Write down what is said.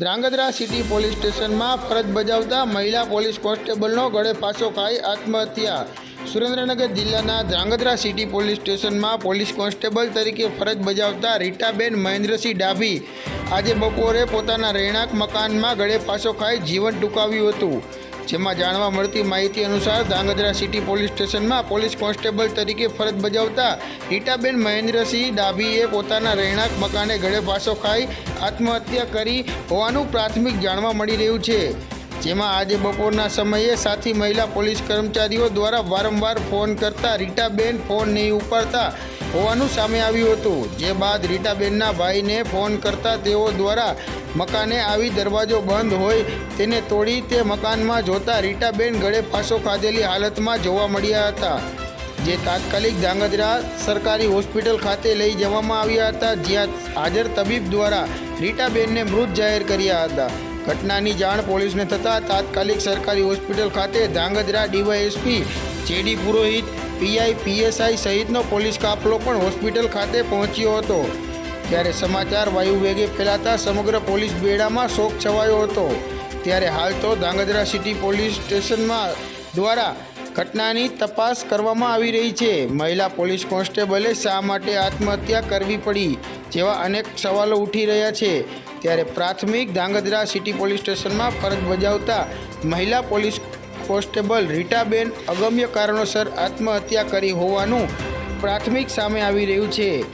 Dhrangadhra city police સ્ટેશનમાં ફરજ બજાવતા મહિલા પોલીસ કોન્સ્ટેબલનો ગળે પાછો ખાઈ આત્મહત્યા. સુરેન્દ્રનગર જિલ્લાના ધ્રાંગધ્રા સિટી પોલીસ સ્ટેશનમાં પોલીસ કોન્સ્ટેબલ તરીકે ફરજ બજાવતા રીટાબેન મહેન્દ્રસિંહ ડાભી આજે બપોરે પોતાના રહેણાંક મકાનમાં ગળે પાછો ખાઈ જીવન ટૂંકાવ્યું હતું. જેમાં જાણવા મળતી માહિતી અનુસાર ધાંગધ્રા સિટી પોલીસ સ્ટેશનમાં પોલીસ કોન્સ્ટેબલ તરીકે ફરજ બજાવતા રીટાબેન મહેન્દ્રસિંહ ડાભીએ પોતાના રહેણાંક મકાને ગળે પાસો ખાઈ આત્મહત્યા કરી હોવાનું પ્રાથમિક જાણવા મળી રહ્યું છે. જેમાં આજે બપોરના સમયે સાથી મહિલા પોલીસ કર્મચારીઓ દ્વારા વારંવાર ફોન કરતા રીટાબેન ફોન નહીં ઉપાડતા હોવાનું સામે આવ્યું હતું. જે બાદ રીટાબેનના ભાઈને ફોન કરતા તેઓ દ્વારા મકાને આવી દરવાજો બંધ હોય તેને તોડી તે મકાનમાં જોતા રીટાબેન ગળે ફાંસો ખાધેલી હાલતમાં જોવા મળ્યા હતા. જે તાત્કાલિક ધાંગધ્રા સરકારી હોસ્પિટલ ખાતે લઈ જવામાં આવ્યા હતા, જ્યાં હાજર તબીબ દ્વારા રીટાબેનને મૃત જાહેર કર્યા હતા. ઘટનાની જાણ પોલીસને થતાં તાત્કાલિક સરકારી હોસ્પિટલ ખાતે Dhrangadhra DYSP JD Purohit PI, PSI સહિતનો પોલીસ કાફલો પણ હોસ્પિટલ ખાતે પહોંચ્યો હતો. ત્યારે સમાચાર વાયુ વેગે ફેલાતા સમગ્ર પોલીસ બેડામાં શોક છવાયો હતો. ત્યારે હાલ તો ધાંગધ્રા સિટી પોલીસ સ્ટેશનમાં દ્વારા ઘટનાની તપાસ કરવામાં આવી રહી છે. મહિલા પોલીસ કોન્સ્ટેબલે શા માટે આત્મહત્યા કરવી પડી જેવા અનેક સવાલો ઉઠી રહ્યા છે. ત્યારે પ્રાથમિક ધાંગધ્રા સિટી પોલીસ સ્ટેશનમાં ફરજ બજાવતા મહિલા પોલીસ કોન્સ્ટેબલ રીટાબેન અગમ્ય કારણોસર આત્મહત્યા કરી હોવાનું પ્રાથમિક સામે આવી રહ્યું છે.